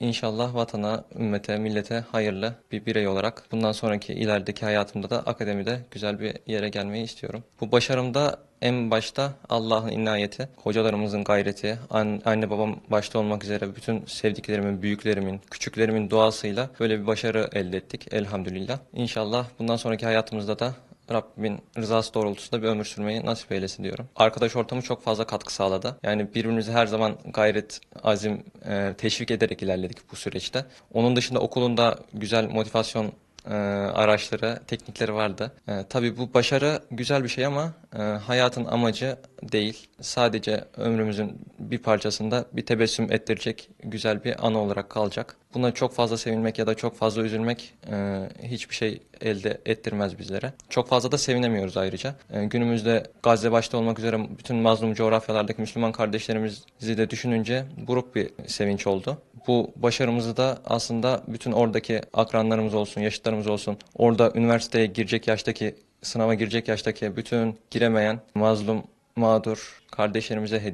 İnşallah vatana, ümmete, millete hayırlı bir birey olarak bundan sonraki ilerideki hayatımda da akademide güzel bir yere gelmeyi istiyorum. Bu başarımda en başta Allah'ın inayeti, hocalarımızın gayreti, an- anne babam başta olmak üzere bütün sevdiklerimin, büyüklerimin, küçüklerimin duasıyla böyle bir başarı elde ettik elhamdülillah. İnşallah bundan sonraki hayatımızda da Rabbimin rızası doğrultusunda bir ömür sürmeyi nasip eylesin diyorum. Arkadaş ortamı çok fazla katkı sağladı. Yani birbirimizi her zaman gayret, azim, e, teşvik ederek ilerledik bu süreçte. Onun dışında okulunda güzel motivasyon e, araçları, teknikleri vardı. E, tabii bu başarı güzel bir şey ama e, hayatın amacı değil. Sadece ömrümüzün bir parçasında bir tebessüm ettirecek güzel bir anı olarak kalacak. Buna çok fazla sevinmek ya da çok fazla üzülmek e, hiçbir şey elde ettirmez bizlere. Çok fazla da sevinemiyoruz ayrıca. E, günümüzde Gazze başta olmak üzere bütün mazlum coğrafyalardaki Müslüman kardeşlerimizi de düşününce buruk bir sevinç oldu. Bu başarımızı da aslında bütün oradaki akranlarımız olsun, yaşıtlarımız olsun, orada üniversiteye girecek yaştaki, sınava girecek yaştaki bütün giremeyen mazlum, mağdur kardeşlerimize hediye